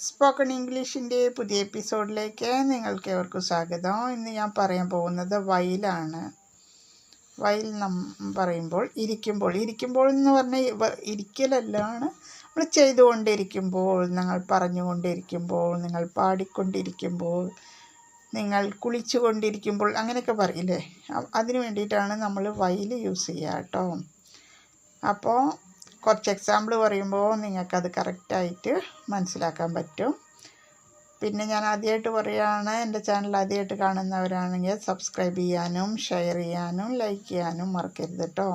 Spoken ഇംഗ്ലീഷിന്റെ പുതിയ എപ്പിസോഡിലേക്ക് നിങ്ങൾക്ക് ഏവർക്കും സ്വാഗതം. ഇന്ന് ഞാൻ പറയാൻ പോകുന്നത് വയലാണ്. വയൽ നം പറയുമ്പോൾ ഇരിക്കുമ്പോൾ ഇരിക്കുമ്പോൾ എന്ന് പറഞ്ഞാൽ ഇരിക്കലല്ലാണ്. നമ്മൾ ചെയ്തുകൊണ്ടിരിക്കുമ്പോൾ നിങ്ങൾ പറഞ്ഞുകൊണ്ടിരിക്കുമ്പോൾ നിങ്ങൾ പാടിക്കൊണ്ടിരിക്കുമ്പോൾ നിങ്ങൾ കുളിച്ചുകൊണ്ടിരിക്കുമ്പോൾ അങ്ങനെയൊക്കെ പറയില്ലേ? അതിന് വേണ്ടിയിട്ടാണ് നമ്മൾ വയൽ യൂസ് ചെയ്യുക കേട്ടോ. അപ്പോൾ കുറച്ച് എക്സാമ്പിൾ പറയുമ്പോൾ നിങ്ങൾക്കത് കറക്റ്റായിട്ട് മനസ്സിലാക്കാൻ പറ്റും. പിന്നെ ഞാൻ ആദ്യമായിട്ട് പറയുകയാണ് എന്റെ ചാനൽ ആദ്യമായിട്ട് കാണുന്നവരാണെങ്കിൽ സബ്സ്ക്രൈബ് ചെയ്യാനും ഷെയർ ചെയ്യാനും ലൈക്ക് ചെയ്യാനും മറക്കരുത് കേട്ടോ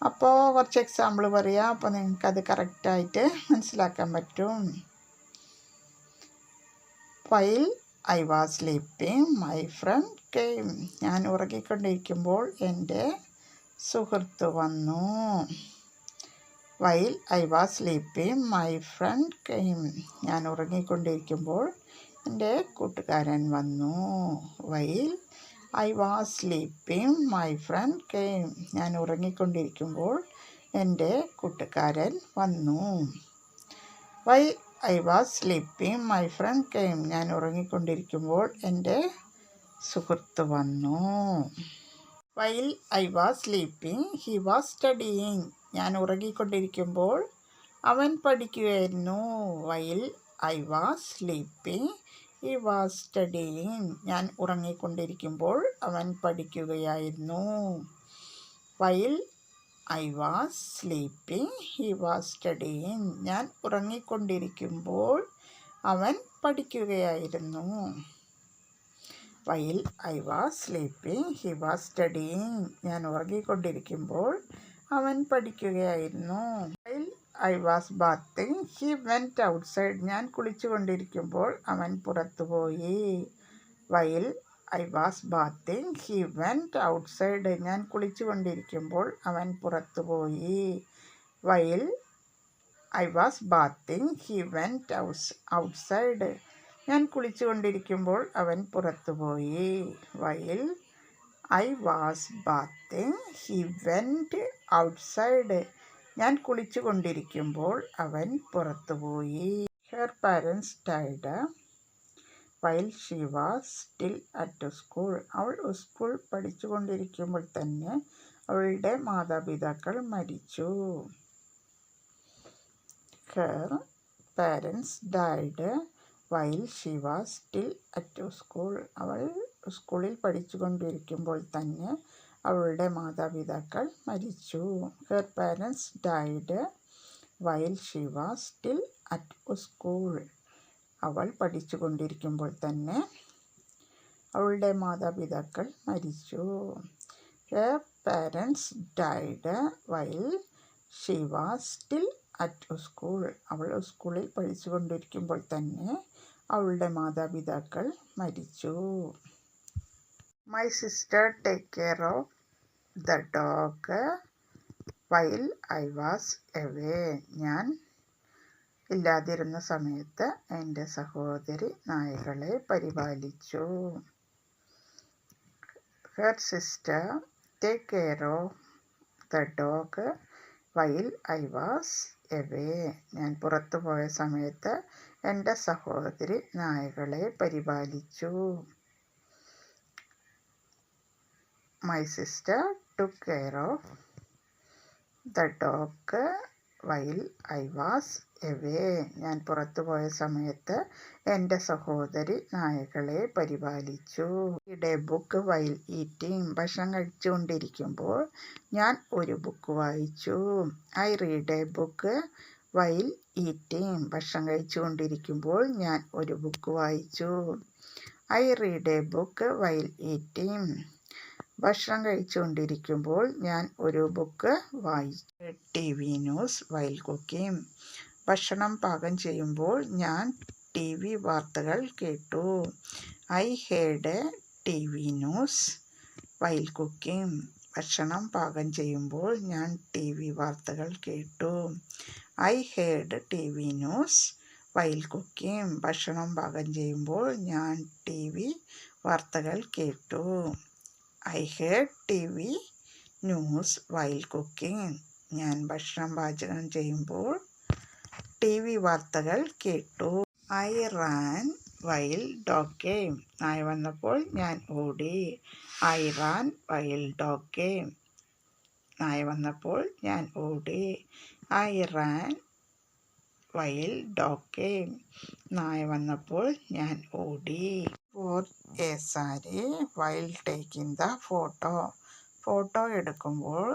അപ്പോൾ കുറച്ച് എക്സാമ്പിൾ പറയാം അപ്പോൾ നിങ്ങൾക്കത് കറക്റ്റായിട്ട് മനസ്സിലാക്കാൻ പറ്റും. While I was sleeping my friend came ഞാൻ ഉറങ്ങിക്കൊണ്ടിരിക്കുമ്പോൾ എന്റെ സുഹൃത്ത് വന്നു. While I was sleeping my friend came ഞാൻ ഉറങ്ങിക്കൊണ്ടിരിക്കുമ്പോൾ എന്റെ കൂട്ടുകാരൻ വന്നു. While I was sleeping my friend came ഞാൻ ഉറങ്ങിക്കൊണ്ടിരിക്കുമ്പോൾ എന്റെ കൂട്ടുകാരൻ വന്നു. While I was sleeping my friend came ഞാൻ ഉറങ്ങിക്കൊണ്ടിരിക്കുമ്പോൾ എന്റെ സുഹൃത്ത് വന്നു. While I was sleeping he was studying ഞാൻ ഉറങ്ങിക്കൊണ്ടിരിക്കുമ്പോൾ അവൻ പഠിക്കുകയായിരുന്നു while I was sleeping he was studying ഞാൻ ഉറങ്ങിക്കൊണ്ടിരിക്കുമ്പോൾ അവൻ പഠിക്കുകയായിരുന്നു. While I was sleeping he was studying ഞാൻ ഉറങ്ങിക്കൊണ്ടിരിക്കുമ്പോൾ അവൻ പഠിക്കുകയായിരുന്നു. While I was sleeping he was studying ഞാൻ ഉറങ്ങിക്കൊണ്ടിരിക്കുമ്പോൾ അവൻ പഠിക്കുകയായിരുന്നു. I was bathing he went outside ഞാൻ കുളിച്ചുകൊണ്ടിരിക്കുമ്പോൾ അവൻ പുറത്തുപോയി. While I was bathing he went outside ഞാൻ കുളിച്ചുകൊണ്ടിരിക്കുമ്പോൾ അവൻ പുറത്തുപോയി. While I was bathing he went ഔസ് ഔട്ട്സൈഡ് ഞാൻ കുളിച്ചുകൊണ്ടിരിക്കുമ്പോൾ അവൻ പുറത്തുപോയി. While I was bathing he went outside ഞാൻ കുളിച്ചു കൊണ്ടിരിക്കുമ്പോൾ അവൻ പുറത്തുപോയി. Her parents died while she was still at school അവൾ സ്കൂൾ പഠിച്ചുകൊണ്ടിരിക്കുമ്പോൾ തന്നെ അവളുടെ മാതാപിതാക്കൾ മരിച്ചു. Her parents died while she was still at school അവൾ സ്കൂളിൽ പഠിച്ചുകൊണ്ടിരിക്കുമ്പോൾ തന്നെ അവളുടെ മാതാപിതാക്കൾ മരിച്ചു. Her parents died while she still at school അവൾ പഠിച്ചുകൊണ്ടിരിക്കുമ്പോൾ തന്നെ അവളുടെ മാതാപിതാക്കൾ മരിച്ചു. Her parents died while she still at school അവൾ സ്കൂളിൽ പഠിച്ചുകൊണ്ടിരിക്കുമ്പോൾ തന്നെ അവളുടെ മാതാപിതാക്കൾ മരിച്ചു. My sister take care of the dog while I was away ഞാൻ ഇല്ലാതിരുന്ന സമയത്ത് എന്റെ സഹോദരി നായകളെ പരിപാലിച്ചു. Her sister take care of the dog while I was away ഞാൻ പുറത്തു പോയ സമയത്ത് എന്റെ സഹോദരി നായകളെ പരിപാലിച്ചു. My sister took care of the dog while I was away ഞാൻ പുറത്തു പോയ സമയത്ത് എന്റെ സഹോദരി നായകളെ പരിപാലിച്ചു. ഇവിടെ ബുക്ക് വൈൽ ഈറ്റിംഗ് ഭക്ഷണം കഴിച്ചുകൊണ്ടിരിക്കുമ്പോൾ ഞാൻ ഒരു ബുക്ക് വായിച്ചു. I read a book while eating ഭക്ഷണം കഴിച്ചുകൊണ്ടിരിക്കുമ്പോൾ ഞാൻ ഒരു ബുക്ക് വായിച്ചു. I read a book while eating ഭക്ഷണം കഴിച്ചുകൊണ്ടിരിക്കുമ്പോൾ ഞാൻ ഒരു ബുക്ക് വായിച്ചു T V news while cooking ഭക്ഷണം പാകം ചെയ്യുമ്പോൾ ഞാൻ ടി വി വാർത്തകൾ കേട്ടു. I heard T V news while cooking ഭക്ഷണം പാകം ചെയ്യുമ്പോൾ ഞാൻ ടി വി വാർത്തകൾ കേട്ടു. I heard T V news while cooking ഭക്ഷണം പാകം ചെയ്യുമ്പോൾ ഞാൻ ടി വി വാർത്തകൾ കേട്ടു. I heard T V news while cooking ഞാൻ ഭക്ഷണം പാചകം ചെയ്യുമ്പോൾ ടി വി വാർത്തകൾ കേട്ടു. I ran while dog came നായ വന്നപ്പോൾ ഞാൻ ഓടി. I ran while dog came നായ വന്നപ്പോൾ ഞാൻ ഓടി. I ran while dog came നായ വന്നപ്പോൾ ഞാൻ ഓടി. Wore a sari while taking the photo photo എടുക്കുമ്പോൾ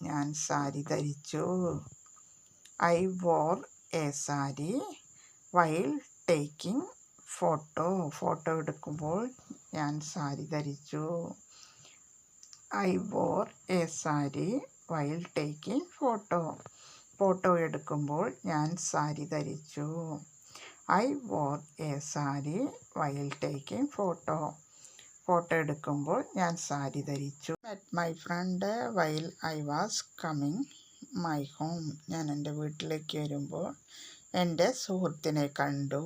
ഞാൻ സാരി ധരിച്ചു. I wore a sari while taking photo photo എടുക്കുമ്പോൾ ഞാൻ സാരി ധരിച്ചു. I wore a sari while taking photo photo എടുക്കുമ്പോൾ ഞാൻ സാരി ധരിച്ചു. I wore a sari while taking photo. Photo എടുക്കുമ്പോൾ ഞാൻ സാരി ധരിച്ചു. At my friend while I was coming my home ഞാൻ എന്റെ വീട്ടിലേക്ക് വരുമ്പോൾ എന്റെ സുഹൃത്തിനെ കണ്ടു.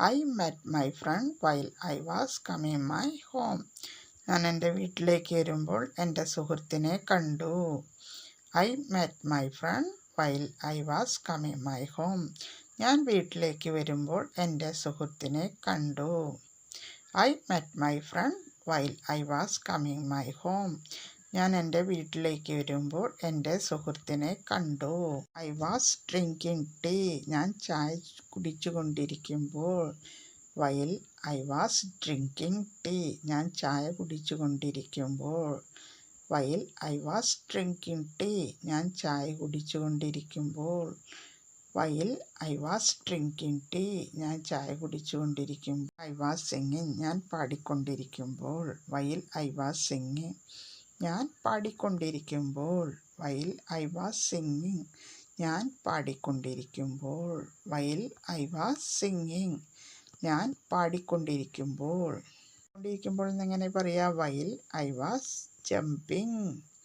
I met my friend while I was coming my home ഞാൻ എന്റെ വീട്ടിലേക്ക് വരുമ്പോൾ എന്റെ സുഹൃത്തിനെ കണ്ടു. I met my friend while I was coming my home ഞാൻ വീട്ടിലേക്ക് വരുമ്പോൾ എന്റെ സുഹൃത്തിനെ കണ്ടു. I met my friend while I was coming my home ഞാൻ എന്റെ വീട്ടിലേക്ക് വരുമ്പോൾ എന്റെ സുഹൃത്തിനെ കണ്ടു. ഐ വാസ് ഡ്രിങ്കിങ് ടീ ഞാൻ ചായ കുടിച്ചു കൊണ്ടിരിക്കുമ്പോൾ വയൽ ഐ വാസ് ഡ്രിങ്കിങ് ടീ ഞാൻ ചായ കുടിച്ചു കൊണ്ടിരിക്കുമ്പോൾ വയൽ ഐ വാസ് ഡ്രിങ്കിങ് ടീ ഞാൻ ചായ കുടിച്ചു വയൽ ഐ വാസ് ഡ്രിങ്കിങ് ടീ. ഞാൻ ചായ കുടിച്ചുകൊണ്ടിരിക്കുമ്പോൾ ഐ വാസ് സിംഗിങ്. ഞാൻ പാടിക്കൊണ്ടിരിക്കുമ്പോൾ. While I was singing. ഞാൻ പാടിക്കൊണ്ടിരിക്കുമ്പോൾ. While I was singing. ഞാൻ പാടിക്കൊണ്ടിരിക്കുമ്പോൾ. While I was singing. ഞാൻ പാടിക്കൊണ്ടിരിക്കുമ്പോൾ. കൊണ്ടിരിക്കുമ്പോൾ എന്നെങ്ങനെ പറയാം? While I was jumping.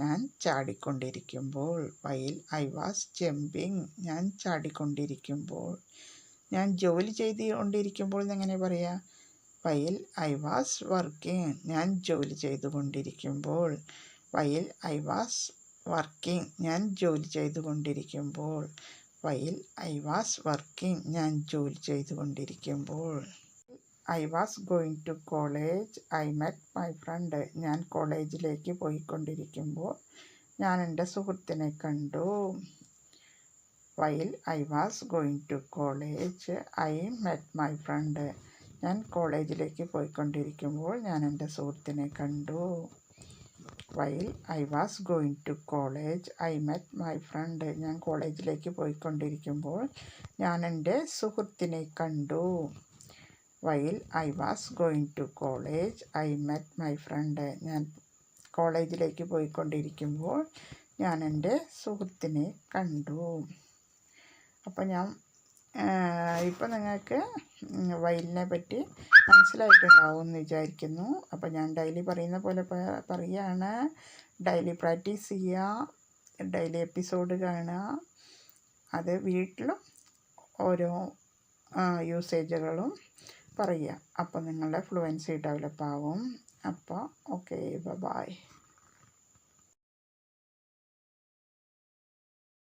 ഞാൻ ചാടിക്കൊണ്ടിരിക്കുമ്പോൾ വയൽ ഐ വാസ് ജമ്പിങ് ഞാൻ ചാടിക്കൊണ്ടിരിക്കുമ്പോൾ ഞാൻ ജോലി ചെയ്ത് കൊണ്ടിരിക്കുമ്പോൾ എന്നെങ്ങനെ പറയാ? വയൽ ഐ വാസ് വർക്കിംഗ് ഞാൻ ജോലി ചെയ്തുകൊണ്ടിരിക്കുമ്പോൾ വയൽ ഐ വാസ് വർക്കിംഗ് ഞാൻ ജോലി ചെയ്തുകൊണ്ടിരിക്കുമ്പോൾ വയൽ ഐ വാസ് വർക്കിംഗ് ഞാൻ ജോലി ചെയ്തുകൊണ്ടിരിക്കുമ്പോൾ. I was going to college I met my friend ഞാൻ കോളേജിലേക്ക് പോയിക്കൊണ്ടിരിക്കുമ്പോൾ ഞാൻ എന്റെ സുഹൃത്തിനെ കണ്ടു. While I was going to college I met my friend ഞാൻ കോളേജിലേക്ക് പോയിക്കൊണ്ടിരിക്കുമ്പോൾ ഞാൻ എന്റെ സുഹൃത്തിനെ കണ്ടു. While I was going to college I met my friend ഞാൻ കോളേജിലേക്ക് പോയിക്കൊണ്ടിരിക്കുമ്പോൾ ഞാൻ എന്റെ സുഹൃത്തിനെ കണ്ടു. While I was going to college I met my friend ഞാൻ കോളേജിലേക്ക് പോയിക്കൊണ്ടിരിക്കുമ്പോൾ ഞാൻ എന്റെ സുഹൃത്തിനെ കണ്ടു. അപ്പോൾ ഞാൻ ഇപ്പോൾ നിങ്ങൾക്ക് വയലിനെ പറ്റി മനസ്സിലായിട്ടുണ്ടാവും എന്ന് വിചാരിക്കുന്നു. അപ്പോൾ ഞാൻ ഡെയിലി പറയുന്ന പോലെ പറയുകയാണ് ഡെയിലി പ്രാക്ടീസ് ചെയ്യുക ഡെയിലി എപ്പിസോഡ് കാണുക. അത് വീട്ടിലും ഓരോ യൂസേജുകളും പറയുക. അപ്പോൾ നിങ്ങളുടെ ഫ്ലുവൻസി ഡെവലപ്പ് ആവും. അപ്പോൾ ഓക്കെ ബൈ